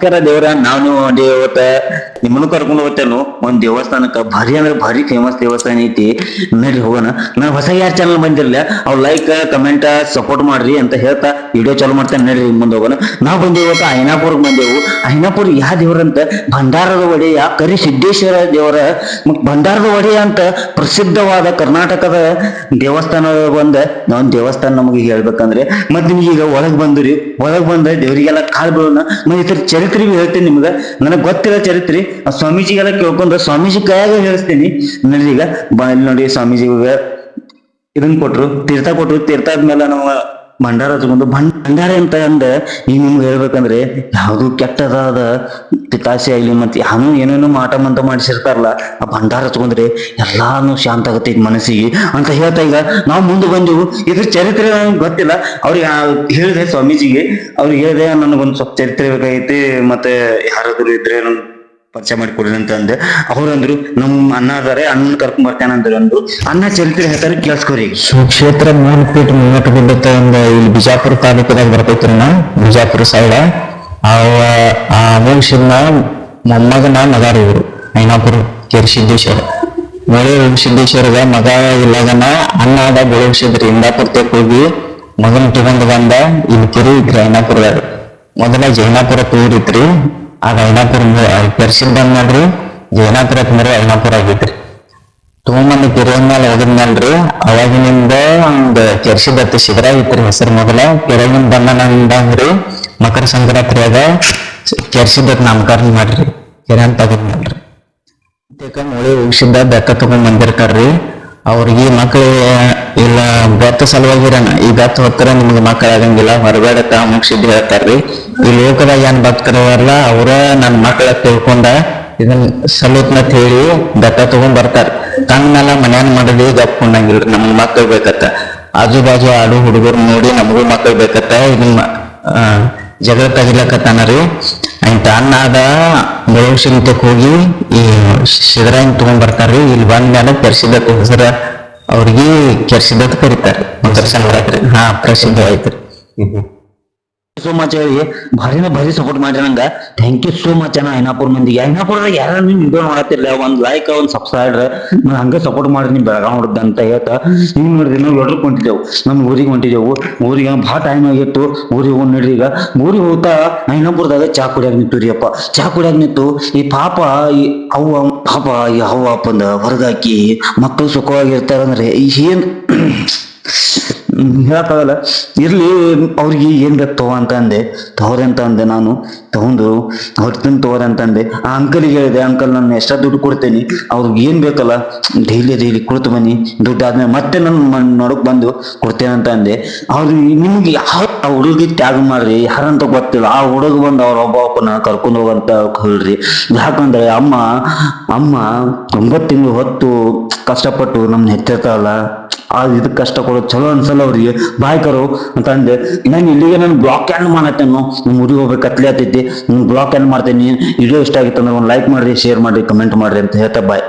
ನಮಸ್ಕಾರ ದೇವ್ರ, ನಾನು ಇವತ್ತ ನಿಮ್ಮನ್ನು ಕರ್ಕೊಂಡು ಹೋಗ್ತೇನು? ಒಂದ್ ದೇವಸ್ಥಾನಕ್ಕ ಭಾರಿ ಅಂದ್ರೆ ಭಾರಿ ಫೇಮಸ್ ದೇವಸ್ಥಾನ ಐತಿ. ನಡ್ರಿ ಹೋಗೋಣ. ನಾನು ಹೊಸ ಯಾರ ಚಾನಲ್ ಬಂದಿರ್ಲ ಅವ್ ಲೈಕ್ ಕಮೆಂಟ್ ಸಪೋರ್ಟ್ ಮಾಡ್ರಿ ಅಂತ ಹೇಳ್ತಾ ವಿಡಿಯೋ ಚಾಲು ಮಾಡ್ತೇನೆ. ನಡ್ರಿ ಮುಂದೆ ಹೋಗೋಣ. ನಾವ್ ಬಂದೇವತ್ತ ಐನಾಪುರ್ ಬಂದೆವು. ಐನಾಪುರ್ ಯಾವ ದೇವ್ರಂತ ಭಂಡಾರದ ಒಡೆಯ, ಕರಿ ಸಿದ್ದೇಶ್ವರ ದೇವರ. ಮತ್ತ್ ಭಂಡಾರದ ಒಡೆಯ ಅಂತ ಪ್ರಸಿದ್ಧವಾದ ಕರ್ನಾಟಕದ ದೇವಸ್ಥಾನ ಬಂದ ನಾವ್ ದೇವಸ್ಥಾನ ನಮಗೆ ಹೇಳ್ಬೇಕಂದ್ರೆ ಮತ್ ನಿಮ್ಗೆ ಈಗ ಒಳಗ್ ಬಂದ್ರಿ. ಒಳಗ್ ಬಂದ ದೇವರಿಗೆಲ್ಲ ಕಾಲ್ ಬೀಳೋಣ. ಮತ್ತೆ ಇದ್ರ ಚರಿತ್ರೆ ಹೇಳ್ತೀನಿ ನಿಮ್ಗ. ನನಗ್ ಗೊತ್ತಿಲ್ಲ ಚರಿತ್ರೆ, ಆ ಸ್ವಾಮೀಜಿಗೆಲ್ಲ ಕೇಳ್ಕೊಂಡು ಸ್ವಾಮೀಜಿ ಕೈಯಾಗ ಹೇಳಿಸ್ತೀನಿ. ನೋಡ್ರಿ ಈಗ ಬಾ ಇಲ್ಲಿ ನೋಡಿ ಸ್ವಾಮೀಜಿಗೆ ಇದನ್ ಕೊಟ್ರು, ತೀರ್ಥ ಕೊಟ್ರು, ತೀರ್ಥ ಆದ್ಮೇಲೆ ನಾವು ಭಂಡಾರ ತಗೊಂಡು, ಭಂಡ, ಭಂಡಾರ ಅಂತ ಅಂದ? ಈಗ ನಿಮ್ಗೆ ಹೇಳ್ಬೇಕಂದ್ರೆ, ಯಾವ್ದು ಕೆಟ್ಟದಾದ ಪಿತಾಸೆ ಆಗ್ಲಿ ಮತ್ತೆ ಯಾನು ಏನೇನೋ ಮಾಟ ಮಂತ ಮಾಡಿಸಿರ್ತಾರಲ್ಲ, ಆ ಭಂಡಾರ ತಗೊಂಡ್ರೆ ಎಲ್ಲಾನು ಶಾಂತ ಆಗುತ್ತೆ ಮನಸ್ಸಿಗೆ. ಅಂತ ಹೇಳ್ತಾ ಈಗ ನಾವು ಮುಂದೆ ಬಂದೆವು. ಇದ್ರ ಚರಿತ್ರೆ ನನಗೆ ಗೊತ್ತಿಲ್ಲ. ಅವ್ರಿಗೆ ಹೇಳಿದೆ ಸ್ವಾಮೀಜಿಗೆ. ಅವ್ರಿಗೆ ಹೇಳಿದೆ, ನನಗೊಂದು ಸ್ವಲ್ಪ ಚರಿತ್ರೆ ಬೇಕಾಗೈತಿ, ಮತ್ತೆ ಯಾರಾದ್ರೂ ಇದ್ರೆ ಪರಿಚಯ ಮಾಡಿಕೊಡ್ರಿ ಅಂತ ಅಂದೆ. ಅವ್ರಂದ್ರು ನಮ್ ಅಣ್ಣ ಅದಾರೆ ಅಣ್ಣ ಕರ್ಕೊಂಡ್ ಬರ್ತೇನೆ ಅಂದ್ರು. ಅಂದ್ರು. ಅಣ್ಣ ಚರಿತ್ರೆ ಹೇಳ್ತಾರೆ ಕ್ಷೇತ್ರ ಸುಕ್ಷೇತ್ರ ಮೂರು ಫೀಟ್ ಬಿಡುತ್ತ ಅಂದ ಇಲ್ಲಿ ಬಿಜಾಪುರ ತಾಲೂಕದಾಗ ಬರ್ತೈತ್ರಿ ಅಣ್ಣ, ಬಿಜಾಪುರ ಸೈಡ. ಅವ, ಆ ಅಮೋಘಸಿನ ಮೊಮ್ಮಗನ ಮಗಾರ ಇವರು ಐನಾಪುರ ಕೆರಿಸಿದ್ದೇಶ್ವರ ಬೆಳೆ ಸಿದ್ದೇಶ್ವರದ ಮಗ ಇಲ್ಲದನ ಅಣ್ಣ ಆದ ಬೆಳಗಿಸಿದ್ರಿ ಇಂದಾಪುರ ತೆಕ್ ಹೋಗಿ ಮಗನ ತಗೊಂಡ್ ಬಂದ, ಇಲ್ಲಿ ಕೆರೆ ಇದ್ರಿ ಐನಾಪುರದಾಗ ಮೊದಲ ಜೈನಾಪುರ ತೂರಿತ್ರಿ ಆಗ ಐನಾಪುರ ಕೆರ್ಸಿದ್ ಬಂದ್ ನೋಡ್ರಿ ಜೈನಾಪುರ ಅಂದ್ರೆ ಐನಾಪುರ ಆಗೈತ್ರಿ. ತಗೊಂಬಂದು ಕೆರೆ ಮೇಲೆ ಹೋಗಿದ್ನಲ್ರಿ ಅವಾಗಿನಿಂದ ಒಂದು ಕೆರ್ಸಿದತ್ತ ಶಿಬಿರ ಐತ್ರಿ ಹೆಸರು ಮೊದಲ. ಕೆರೆಗಿಂದ ರೀ ಮಕರ ಸಂಕ್ರಾಂತಿಯಾಗ ಕೆರ್ಸಿದತ್ ನಾಮಕರಣ ಮಾಡ್ರಿ. ಕೆರೆ ಅಂತ ತಗೊಂಡ್ರಿ ಮೊಳೆ ಉಗಿಸಿದ್ದ ಬೆಕ್ಕ ತಗೊಂಡ್ ಬಂದಿರ್ತಾರ್ರಿ. ಅವ್ರಿಗೆ ಮಕ್ಳು ಇಲ್ಲ, ಬೆತ್ತ ಸಲುವಾಗಿರಣ. ಈ ಬೆತ್ತ ಹೊತ್ತರ ನಿಮ್ಗೆ ಮಕ್ಕಳಾಗಂಗಿಲ್ಲ, ಹೊರಗಡೆ ಮುಗಿಸಿದ್ದು ಹೇಳ್ತಾರ್ರಿ. ಈ ಲೋಕದಾಗ ಏನ್ ಭಕ್ತರವಲ್ಲ ಅವ್ರ ನನ್ನ ಮಕ್ಕಳ ತಿಳ್ಕೊಂಡ ಇದನ್ನ ಸಲೂತ್ನತ್ ಹೇಳಿ ಬೆತ್ತ ತಗೊಂಡ್ ಬರ್ತಾರ. ಮೇಲೆ ಮನ್ಯಾನ್ ಮಾಡಲಿ ಗಪ್ಕೊಂಡಂಗಿಲ್ರಿ ನಮ್ಗೆ ಮಕ್ಳು ಬೇಕತ್ತ. ಆಜು ಬಾಜು ಆಡು ಹುಡುಗರು ನೋಡಿ ನಮಗೂ ಮಕ್ಳು ಬೇಕತ್ತ, ಇದನ್ನ ಜಗಳ ತಗಿಲಕತ್ತಾನ ರೀ. ಅಂತ ಅನ್ನ ಅದ ಬೆಳವಶಿಲಿತಕ್ಕೆ ಹೋಗಿ ಈ ಶಿವರಾಯನ್ ತಗೊಂಡ್ ಬರ್ತಾರ್ರಿ. ಇಲ್ಲಿ ಬಂದ್ಮೇಲೆ ಕೆರ್ಸಿದತ್ ಹೆಸರ ಅವ್ರಿಗೆ ಕೆರ್ಸಿದತ್ ಕರೀತಾರೆ. ಸಂಕ್ರಾಂತಿ ಹಾ ಪ್ರಸಿದ್ಧ ಇದು ಸೋ ಮಚ್ ಹೇಳಿ, ಭಾರಿನ ಭಾರಿ ಸಪೋರ್ಟ್ ಮಾಡ್ರಿ ನಂಗ. ಥ್ಯಾಂಕ್ ಯು ಸೋ ಮಚ್ ಅಣ್ಣ ಐನಾಪುರ ಮಂದಿಗೆ. ಐನಾಪುರದಾಗ ಯಾರು ನಿಮ್ ವಿಡಿಯೋ ಮಾಡತ್ತಿರ್ಲ ಒಂದ್ ಲೈಕ್ ಒಂದ್ ಸಬ್ಸ್ಕ್ರೈಬರ್ ಹಂಗ ಸಪೋರ್ಟ್ ಮಾಡ್ರಿ ನಿಮ್ ಬೆಳಗಾವ್ ಹೊಡ್ದ ಅಂತ ಹೇಳ್ತಾ ಹಿಂಗ್ ನೋಡ್ರಿ ನಾವು ಎಲ್ರು ಹೊಂಟಿದ್ದೆವು ನಮ್ ಊರಿಗೆ ಹೊಂಟಿದ್ದೆವು. ಊರಿಗೆ ಭಾಳ ಟೈಮ್ ಆಗಿತ್ತು. ಊರಿಗೆ ಹೋಗ್ ನೋಡ್ರಿ ಈಗ. ಊರಿಗೆ ಹೋಗ್ತಾ ಐನಾಪುರದಾಗ ಚಾ ಕುಡಿಯಾಗ ನಿಂತು ರೀ ಅಪ್ಪ. ಚಾ ಕುಡಿಯಾಗ ನಿಂತು ಈ ಪಾಪ, ಈ ಅವ್ವ, ಪಾಪ, ಈ ಅವ್ವ ಅಪ್ಪಂದ ಹೊರಗಾಕಿ ಮಕ್ಕಳು ಸುಖವಾಗಿರ್ತಾರಂದ್ರೆ ಏನ್ ಹೇಳಕ್ಕಾಗಲ್ಲ. ಇರ್ಲಿ, ಅವ್ರಿಗೆ ಏನ್ ಬೇಕು ತಗೋ ಅಂತ ಅಂದೆ. ತಗೋರಿ ಅಂತ ಅಂದೆ ನಾನು. ತಗೊಂಡು ಹೊರ್ತೀನಿ ತಗೋರಿ ಅಂತ ಅಂದೆ. ಆ ಅಂಕಲಿಗೆ ಹೇಳಿದೆ ಅಂಕಲ್ ನಾನು ಎಷ್ಟ ದುಡ್ಡು ಕೊಡ್ತೇನೆ. ಅವ್ರಿಗೆ ಏನ್ ಬೇಕಲ್ಲ ಡೈಲಿ ಡೈಲಿ ಕುಳ್ತು ಬನ್ನಿ. ದುಡ್ಡು ಆದ್ಮೇಲೆ ಮತ್ತೆ ನನ್ನ ನೋಡಕ್ ಬಂದು ಕೊಡ್ತೇನೆ ಅಂತ ಅಂದೆ. ಅವ್ರು ನಿಮ್ಗೆ ಯಾವ ಆ ಹುಡುಗಿ ತ್ಯಾಗ ಮಾಡ್ರಿ? ಯಾರಂತ ಗೊತ್ತಿಲ್ಲ. ಆ ಹುಡುಗ ಬಂದು ಅವ್ರ ಒಬ್ಬ ಅಪ್ಪನ ಕರ್ಕೊಂಡು ಹೋಗಂತ ಹೇಳ್ರಿ. ಯಾಕಂದ್ರೆ ಅಮ್ಮ ಅಮ್ಮ ಒಂಬತ್ತು ತಿಂಗಳು ಹೊತ್ತು ಕಷ್ಟಪಟ್ಟು ನಮ್ನ ಹೆತ್ತಿರ್ತಾವಲ್ಲ ಆ ಇದಕ್ಕೆ ಕಷ್ಟ ಕೊಡೋದು ಚಲೋ ಅನ್ಸಲ್ಲ ಅವ್ರಿಗೆ. ಬಾಯ್ಕರು ಅಂತ ಅಂದೆ ನಾನು ಇಲ್ಲಿಗೆ ನಾನು ಬ್ಲಾಕ್ ಏನ್ ಮಾಡತ್ತೇನು. ನಿಮ್ಮ ಊರಿಗೆ ಹೋಗ್ಬೇಕು, ಕತ್ಲೆ ಆತೈತಿ ಬ್ಲಾಕ್ ಏನ್ ಮಾಡ್ತೇನೆ. ವಿಡಿಯೋ ಇಷ್ಟ ಆಗಿತ್ತು ಅಂದ್ರೆ ಒಂದು ಲೈಕ್ ಮಾಡ್ರಿ ಶೇರ್ ಮಾಡ್ರಿ ಕಮೆಂಟ್ ಮಾಡ್ರಿ ಅಂತ ಹೇಳ್ತಾ ಬಾಯ್